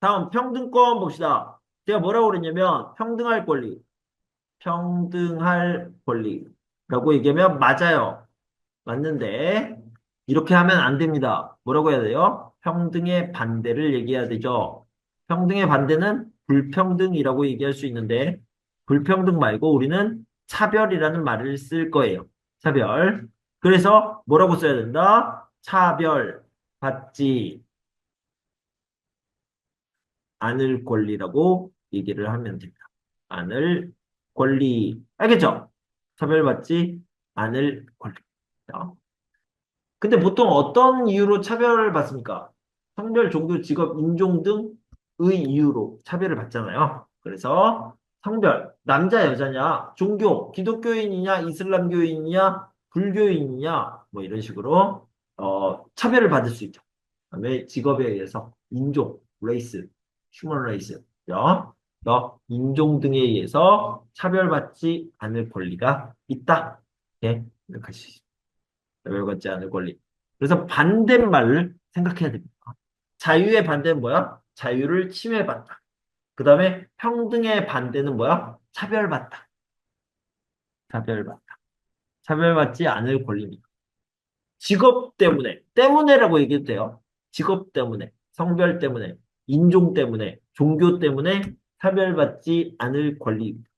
다음 평등권 봅시다. 제가 뭐라고 그랬냐면 평등할 권리. 평등할 권리라고 얘기하면 맞아요. 맞는데 이렇게 하면 안 됩니다. 뭐라고 해야 돼요? 평등의 반대를 얘기해야 되죠. 평등의 반대는 불평등이라고 얘기할 수 있는데 불평등 말고 우리는 차별이라는 말을 쓸 거예요. 차별. 그래서 뭐라고 써야 된다? 차별 받지 않을 권리라고 얘기를 하면 됩니다. 않을 권리. 알겠죠? 차별받지 않을 권리. 근데 보통 어떤 이유로 차별을 받습니까? 성별, 종교, 직업, 인종 등의 이유로 차별을 받잖아요. 그래서 성별, 남자, 여자냐, 종교, 기독교인이냐, 이슬람교인이냐, 불교인이냐, 뭐 이런 식으로 어, 차별을 받을 수 있죠. 그 다음에 직업에 의해서 인종, 레이스, 휴먼 레이스, 너, 너 인종 등에 의해서 차별받지 않을 권리가 있다. 예, 이렇게. 차별받지 않을 권리. 그래서 반대말을 생각해야 됩니다. 자유의 반대는 뭐야? 자유를 침해받다. 그 다음에 평등의 반대는 뭐야? 차별받다. 차별받다. 차별받지 않을 권리입니다. 직업 때문에, 때문에라고 얘기해도 돼요. 직업 때문에, 성별 때문에, 인종 때문에, 종교 때문에 차별받지 않을 권리입니다.